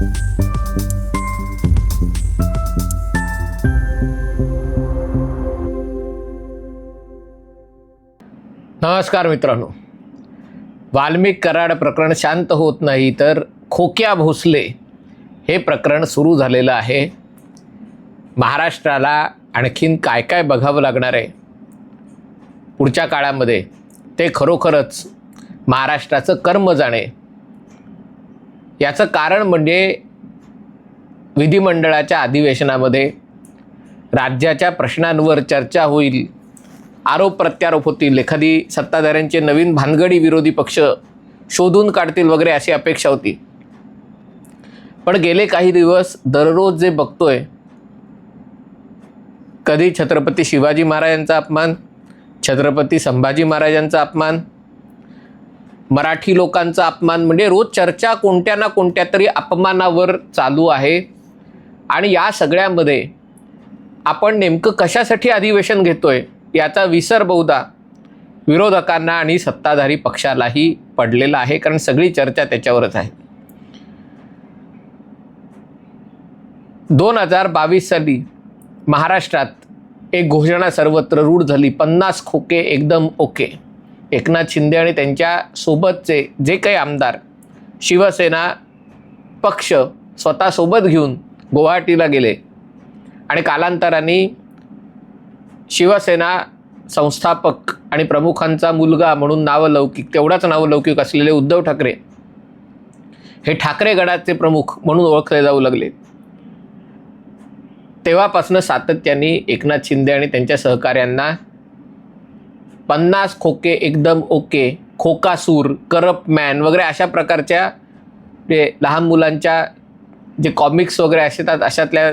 नमस्कार मित्रांनो. वाल्मिक कराड प्रकरण शांत होत नाही तर खोक्या भोसले हे प्रकरण सुरू झालेलं आहे. महाराष्ट्राला आणखीन काय काय बघावं लागणार आहे? पुढच्या काळामध्ये ते खरोखरच महाराष्ट्राचं कर्म जाणे याचं कारण म्हणजे विधिमंडळाच्या अधिवेशनामध्ये राज्याच्या प्रश्नांवर चर्चा होईल आरोप प्रत्यारोप होतील एखादी सत्ताधाऱ्यांचे नवीन भानगडी विरोधी पक्ष शोधून काढतील वगैरे अशी अपेक्षा होती. पण गेले काही दिवस दररोज जे बघतोय कधी छत्रपती शिवाजी महाराजांचा अपमान छत्रपती संभाजी महाराजांचा अपमान मराठी लोकांचा अपमान म्हणजे रोज चर्चा कोणत्या ना कोणत्या तरी अपमानावर चालू आहे. आणि या सगळ्यामध्ये आपण नेमकं कशासाठी अधिवेशन घेतोय याचा विसर बहुधा विरोधकांना आणि सत्ताधारी पक्षालाही पडलेला आहे कारण सगळी चर्चा त्याच्यावरच आहे. दोन हजार बावीस साली महाराष्ट्रात एक घोषणा सर्वत्र रूढ झाली पन्नास खोके एकदम ओके. एकनाथ शिंदे आणि त्यांच्या सोबतचे जे काही आमदार शिवसेना पक्ष स्वतः सोबत घेऊन गुवाहाटीला गेले. आणि कालांतराने शिवसेना संस्थापक आणि प्रमुखांचा मुलगा म्हणून नावलौकिक तेवढाच नावलौकिक असलेले उद्धव ठाकरे हे ठाकरे गडाचे प्रमुख म्हणून ओळखले जाऊ लागले. तेव्हापासून सातत्याने एकनाथ शिंदे आणि त्यांच्या सहकाऱ्यांना पन्नास खोके एकदम ओके. खोकासूर करप मॅन वगैरे अशा प्रकारच्या ते लहान मुलांच्या जे कॉमिक्स वगैरे असतात अशातल्या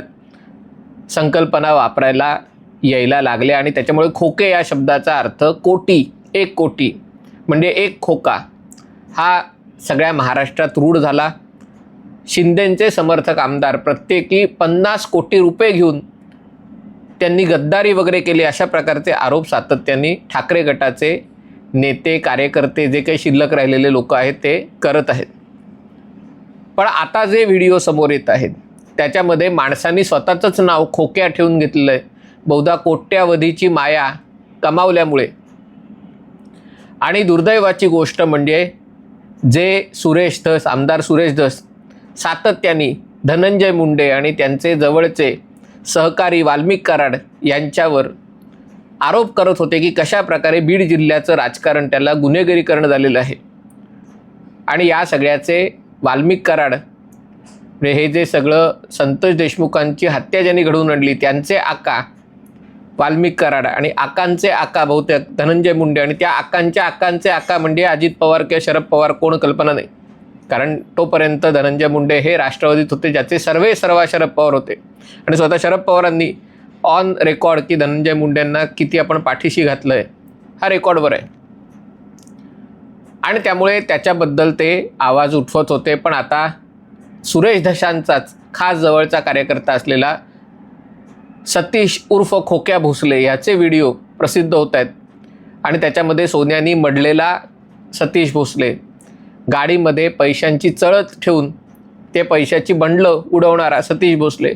संकल्पना वापरायला यायला लागले आणि त्याच्यामुळे खोके या शब्दाचा अर्थ कोटी एक कोटी. म्हणजे एक खोका. हा सगळ्या महाराष्ट्रात रूढ झाला. शिंदेंचे समर्थक आमदार प्रत्येकी पन्नास कोटी रुपये घेऊन त्यांनी गद्दारी वगैरे केली अशा प्रकारचे आरोप सातत्याने ठाकरे गटाचे नेते कार्यकर्ते जे काही शिल्लक राहिलेले लोक आहेत ते करत आहेत. पण आता जे व्हिडिओ समोर येत आहेत त्याच्यामध्ये माणसांनी स्वतःचंच नाव खोक्या ठेवून घेतलेलं आहे बहुधा कोट्यावधीची माया कमावल्यामुळे. आणि दुर्दैवाची गोष्ट म्हणजे जे सुरेश धस आमदार सुरेश धस सातत्याने धनंजय मुंडे आणि त्यांचे जवळचे सहकारी वाल्मिक कराड यांच्यावर आरोप करत होते की कशा प्रकारे बीड जिल्ह्याचं राजकारण त्याला गुन्हेगारीकरण झालेलं आहे. आणि या सगळ्याचे वाल्मिक कराड हे जे सगळं संतोष देशमुखांची हत्या ज्यांनी घडवून आणली त्यांचे आका वाल्मिक कराड आणि आकांचे आका बहुतेक धनंजय मुंडे आणि त्या आकांच्या आकांचे आका म्हणजे अजित पवार किंवा शरद पवार कोण? कल्पना नाही. कारण तोपर्यंत धनंजय मुंडे हे राष्ट्रवादीत होते ज्याचे सर्वे सर्व शरद पवार होते. आणि स्वतः शरद पवारांनी ऑन रेकॉर्ड की धनंजय मुंडेंना किती आपण पाठीशी घातलं आहे हा रेकॉर्डवर आहे. आणि त्यामुळे त्याच्याबद्दल ते आवाज उठवत होते पण आता सुरेश धशांचाच खास जवळचा कार्यकर्ता असलेला सतीश उर्फ खोक्या भोसले ह्याचे व्हिडिओ प्रसिद्ध होत आहेत. आणि त्याच्यामध्ये सोन्यानी मडलेला सतीश भोसले गाडीमध्ये पैशांची चळत ठेवून ते पैशाची बंडलं उडवणारा सतीश भोसले.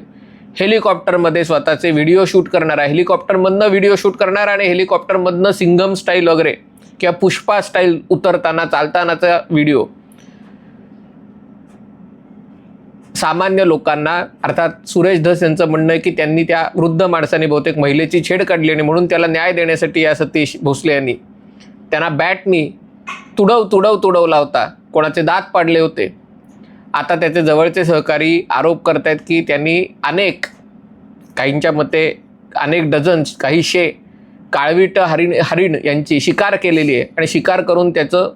हेलिकॉप्टरमध्ये स्वतःचे व्हिडिओ शूट करणारा हेलिकॉप्टरमधनं व्हिडिओ शूट करणारा आणि हेलिकॉप्टरमधनं सिंगम स्टाईल वगैरे किंवा पुष्पा स्टाईल उतरताना चालतानाचा व्हिडिओ. सामान्य लोकांना अर्थात सुरेश धस यांचं म्हणणं आहे की त्यांनी त्या वृद्ध माणसाने बहुतेक महिलेची छेड काढली आणि म्हणून त्याला न्याय देण्यासाठी या सतीश भोसले यांनी त्यांना बॅटनी तुडव तुडव तुडवला होता. कोणाचे दात पाडले होते. आता त्याचे जवळचे सहकारी आरोप करतायत की त्यांनी अनेक काहींच्या मते अनेक डझन्स काही शे काळवीट हरिण हरिण यांची शिकार केलेली आहे आणि शिकार करून त्याचं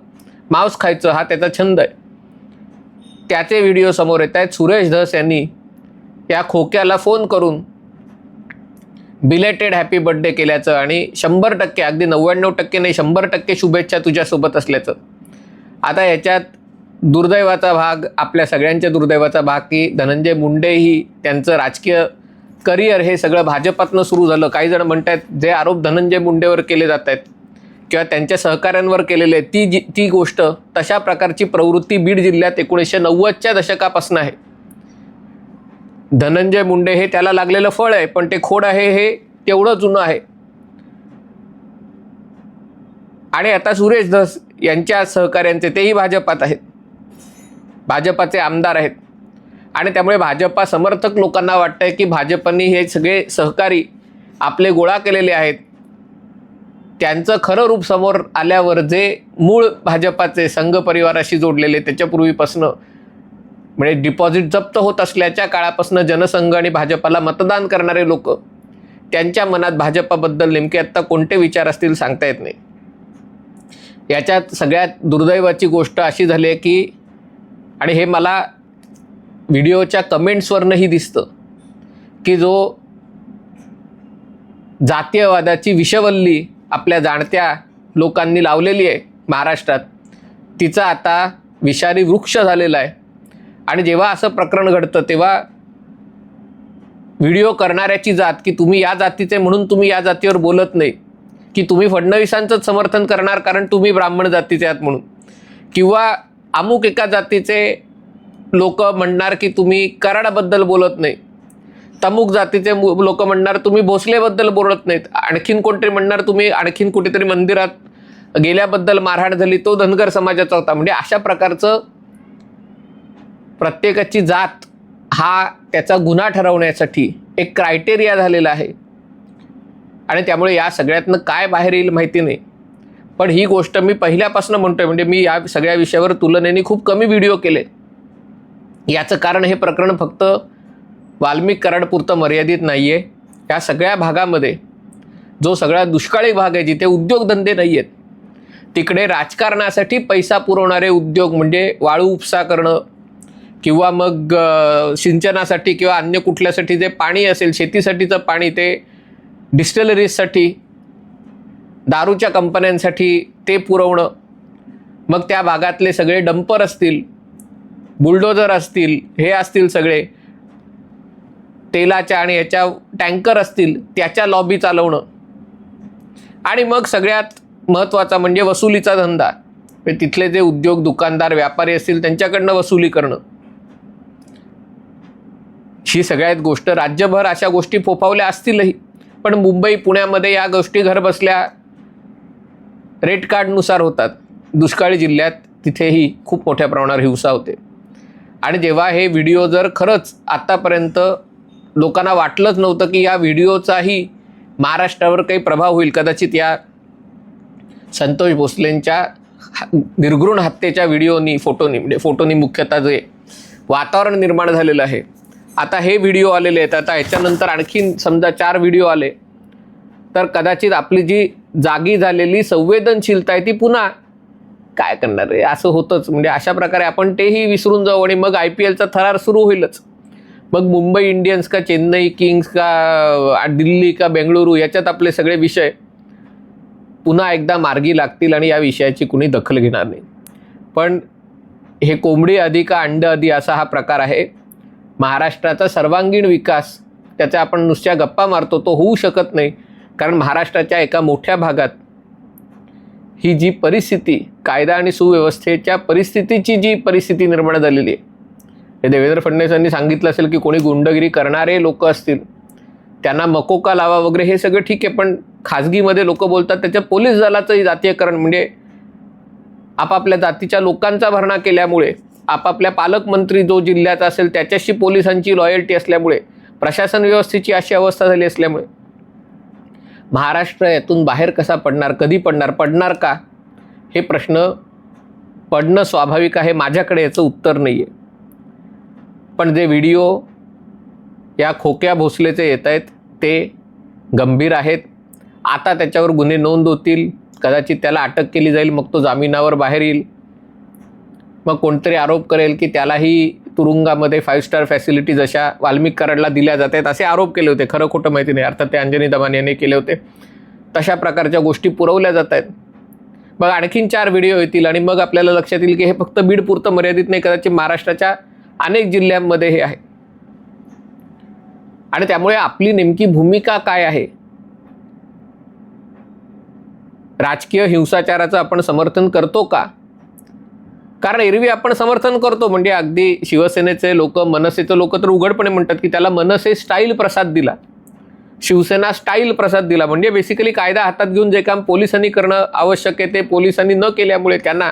मांस खायचं हा त्याचा छंद आहे. त्याचे व्हिडिओ समोर येत आहेत सुरेश धस यांनी या खोक्याला फोन करून बिलेटेड हॅपी बर्थडे केल्याचं आणि शंभर टक्के अगदी नव्याण्णव टक्के नाही शंभर टक्के शुभेच्छा तुझ्यासोबत असल्याचं. आता याच्यात दुर्दैवाचा भाग आपल्या सगळ्यांच्या दुर्दैवाचा भाग की धनंजय मुंडेही त्यांचं राजकीय करिअर हे सगळं भाजपातनं सुरू झालं. काही जण म्हणत आहेत जे आरोप धनंजय मुंडेवर केले जात आहेत किंवा त्यांच्या सहकाऱ्यांवर केलेले आहेत ती जी ती गोष्ट तशा प्रकारची प्रवृत्ती बीड जिल्ह्यात एकोणीसशे नव्वदच्या दशकापासून आहे. धनंजय मुंडे हे त्याला लागलेलं फळ आहे पण ते खोड आहे हे तेवढं जुनं आहे. आणि आता सुरेश धस यांच्या सहकार्यांचे तेही भाजपात आहेत. भाजपाचे आमदार आहेत. आणि त्यामुळे भाजपा समर्थक लोकांना वाटतंय की भाजपनी हे सगळे सहकारी आपले गोळा केलेले आहेत. त्यांचं खरं रूप समोर आल्यावर जे मूळ भाजपाचे संघ परिवाराशी जोडलेले त्याच्यापूर्वीपासनं म्हणजे डिपॉझिट जप्त होत असल्याच्या काळापासून जनसंघ आणि भाजपाला मतदान करणारे लोक त्यांच्या मनात भाजपाबद्दल नेमके आत्ता कोणते विचार असतील सांगता येत नाही. याच्यात सगळ्यात दुर्दैवाची गोष्ट अशी झाली आहे की आणि हे मला व्हिडिओच्या कमेंट्सवरनंही दिसतं की जो जातीयवादाची विषवल्ली आपल्या जाणत्या लोकांनी लावलेली आहे महाराष्ट्रात तिचा आता विषारी वृक्ष झालेला आहे. आणि जेव्हा असं प्रकरण घडतं तेव्हा व्हिडिओ करणाऱ्याची जात की तुम्ही या जातीचे म्हणून तुम्ही या जातीवर बोलत नाही. की तुम्ही फडणवीसांचंच समर्थन करणार कारण तुम्ही ब्राह्मण जातीचे आहात म्हणून. किंवा अमुक एका जातीचे लोक म्हणणार की तुम्ही कराडाबद्दल बोलत नाही. तमुक जातीचे लोक म्हणणार तुम्ही भोसलेबद्दल बोलत नाहीत. आणखीन कोणतरी म्हणणार तुम्ही आणखीन कुठेतरी मंदिरात गेल्याबद्दल मारहाण झाली तो धनगर समाजाचा होता. म्हणजे अशा प्रकारचं प्रत्येकाची जात हा त्याचा गुन्हा ठरवण्यासाठी एक क्रायटेरिया झालेला आहे. आणि त्यामुळे या सगळ्यातनं काय बाहेर येईल माहिती नाही. पण ही गोष्ट मी पहिल्यापासून म्हणतोय म्हणजे मी या सगळ्या विषयावर तुलनेने खूप कमी व्हिडिओ केले. याचं कारण हे प्रकरण फक्त वाल्मिक कराडपुरतं मर्यादित नाही आहे या सगळ्या भागामध्ये जो सगळा दुष्काळी भाग आहे जिथे उद्योगधंदे नाही आहेत तिकडे राजकारणासाठी पैसा पुरवणारे उद्योग म्हणजे वाळू उपसा करणं किंवा मग सिंचनासाठी किंवा अन्य कुठल्यासाठी जे पाणी असेल शेतीसाठीचं पाणी ते डिस्टलरीजसाठी दारूच्या कंपन्यांसाठी ते पुरवणं. मग त्या भागातले सगळे डंपर असतील बुलडोजर असतील हे असतील सगळे तेलाच्या आणि याच्या टँकर असतील त्याच्या लॉबी चालवणं. आणि मग सगळ्यात महत्त्वाचा म्हणजे वसुलीचा धंदा. तिथले जे उद्योग दुकानदार व्यापारी असतील त्यांच्याकडनं वसुली करणं. ही सगळ्यात गोष्ट. राज्यभर अशा गोष्टी फोफावल्या असतीलही. पण मुंबई पुण्यामध्ये या गोष्टी घर बसल्या. रेट कार्डनुसार होतात. दुष्काळी जिल्ह्यात तिथेही खूप मोठ्या प्रमाणावर हिंसा होते. आणि जेव्हा हे व्हिडिओ जर खरंच आत्तापर्यंत लोकांना वाटलंच नव्हतं की या व्हिडिओचाही महाराष्ट्रावर काही प्रभाव होईल कदाचित या संतोष भोसलेंच्या हा- निर्घृण हत्येच्या व्हिडिओनी फोटोनी म्हणजे फोटोनी मुख्यतः जे वातावरण निर्माण झालेलं आहे आता हे व्हिडिओ आलेले आहेत. आता ह्याच्यानंतर आणखीन समजा चार व्हिडिओ आले. तर कदाचित आपली जी जागी झालेली संवेदनशीलता आहे ती पुन्हा काय करणार आहे? असं होतंच. म्हणजे अशा प्रकारे आपण तेही विसरून जाऊ आणि मग आय पी एलचा थरार सुरू होईलच. मग मुंबई इंडियन्स का चेन्नई किंग्स का दिल्ली का बेंगळुरू याच्यात आपले सगळे विषय पुन्हा एकदा मार्गी लागतील आणि या विषयाची कुणी दखल घेणार नाही. पण हे कोंबडी आधी का अंड आधी असा हा प्रकार आहे. महाराष्ट्राचा सर्वांगीण विकास त्याचा आपण नुसत्या गप्पा मारतो तो होऊ शकत नाही. कारण महाराष्ट्राच्या एका मोठ्या भागात ही जी परिस्थिती कायदा आणि सुव्यवस्थेच्या परिस्थितीची जी परिस्थिती निर्माण झालेली आहे. हे देवेंद्र फडणवीसांनी सांगितलं असेल की कोणी गुंडगिरी करणारे लोक असतील त्यांना मकोका लावा वगैरे हे सगळं ठीक आहे पण खाजगीमध्ये लोक बोलतात त्याच्या पोलीस दलाचंही जातीयकरण म्हणजे आपापल्या जातीच्या लोकांचा भरणा केल्यामुळे आपापल्या पालकमंत्री जो जिल्ह्यात असेल त्याच्याशी पोलिसांची लॉयल्टी असल्यामुळे प्रशासन व्यवस्थेची अशी अवस्था झाली असल्यामुळे. महाराष्ट्र यातून बाहेर कसा पडणार कधी पडणार पडणार का? हे प्रश्न पडणं स्वाभाविक आहे माझ्याकडे याचं उत्तर नाही आहे पण जे व्हिडिओ या खोक्या भोसलेचे येत आहेत ते गंभीर आहेत. आता त्याच्यावर गुन्हे नोंद होतील कदाचित त्याला अटक केली जाईल मग तो जामिनावर बाहेर येईल. मग कोणतरी आरोप करेल की त्यालाही तुरुंगामध्ये फाईव्ह स्टार फॅसिलिटीज अशा वाल्मिक कराडला दिल्या जात आहेत असे आरोप केले होते. खरं खोटं माहिती नाही. अर्थात ते अंजनी दमान यांनी केले होते. तशा प्रकारच्या गोष्टी पुरवल्या जात आहेत. मग आणखीन चार व्हिडिओ येतील आणि मग आपल्याला लक्षात येईल की हे फक्त बीडपुरतं मर्यादित नाही कदाचित महाराष्ट्राच्या अनेक जिल्ह्यांमध्ये हे आहे. आणि त्यामुळे आपली नेमकी भूमिका काय आहे? राजकीय हिंसाचाराचं आपण समर्थन करतो का? कारण एरवी आपण समर्थन करतो. म्हणजे अगदी शिवसेनेचे लोक मनसेचे लोक तर उघडपणे म्हणतात की त्याला मनसे स्टाईल प्रसाद दिला. शिवसेना स्टाईल प्रसाद दिला. म्हणजे बेसिकली कायदा हातात घेऊन जे काम पोलिसांनी करणं आवश्यक आहे ते पोलिसांनी न केल्यामुळे त्यांना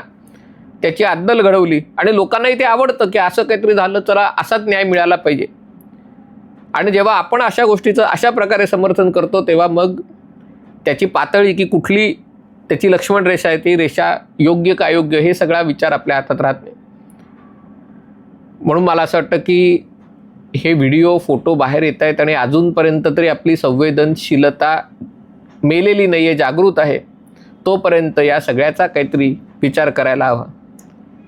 त्याची अद्दल घडवली. आणि लोकांनाही ते आवडतं की असं काहीतरी झालं चला असाच न्याय मिळाला पाहिजे. आणि जेव्हा आपण अशा गोष्टीचं अशा प्रकारे समर्थन करतो तेव्हा मग त्याची पातळी की कुठली त्याची लक्ष्मण रेषा आहे ती रेषा योग्य का अयोग्य हे सगळा विचार आपल्या हातात राहत नाही. म्हणून मला असं वाटतं की हे व्हिडिओ फोटो बाहेर येत आहेत आणि अजूनपर्यंत तरी आपली संवेदनशीलता मेलेली नाही आहे जागृत आहे तोपर्यंत या सगळ्याचा काहीतरी विचार करायला हवा.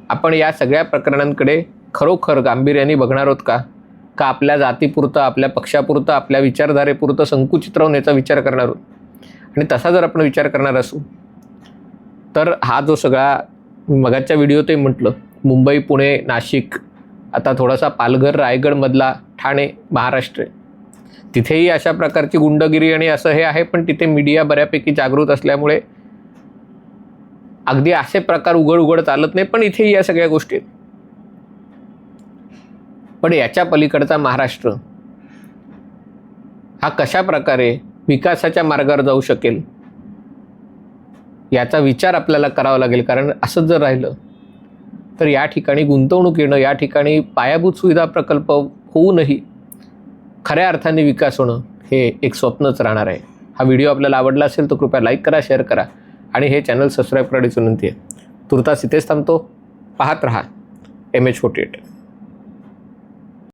आपण या सगळ्या प्रकरणांकडे खरोखर गांभीर्याने बघणार आहोत का? का आपल्या जातीपुरतं आपल्या पक्षापुरतं आपल्या विचारधारेपुरतं संकुचित राहून याचा विचार करणार आहोत? आणि तसा जर आपण विचार करणार असू तर हा जो सगळा मगाच्या व्हिडिओतही म्हटलं मुंबई पुणे नाशिक आता थोडासा पालघर रायगडमधला ठाणे महाराष्ट्र. तिथेही अशा प्रकारची गुंडगिरी आणि असं हे आहे पण तिथे मीडिया बऱ्यापैकी जागृत असल्यामुळे अगदी असे प्रकार उघड उघड चालत नाही पण इथेही या सगळ्या गोष्टी आहेत. पण याच्या पलीकडचा महाराष्ट्र हा कशा प्रकारे विकासाच्या मार्गावर जाऊ शकेल? याचा विचार आपल्याला करावा लागेल. कारण असंच जर राहिलं तर या ठिकाणी गुंतवणूक येणं या ठिकाणी पायाभूत सुविधा प्रकल्प होऊनही खऱ्या अर्थाने विकास होणं हे एक स्वप्नच राहणार आहे. हा व्हिडिओ आपल्याला आवडला असेल तर कृपया लाईक करा शेअर करा आणि हे चॅनल सबस्क्राईब करण्याची विनंती आहे. तुर्तास इथेच थांबतो. पाहत रहा. M H forty eight.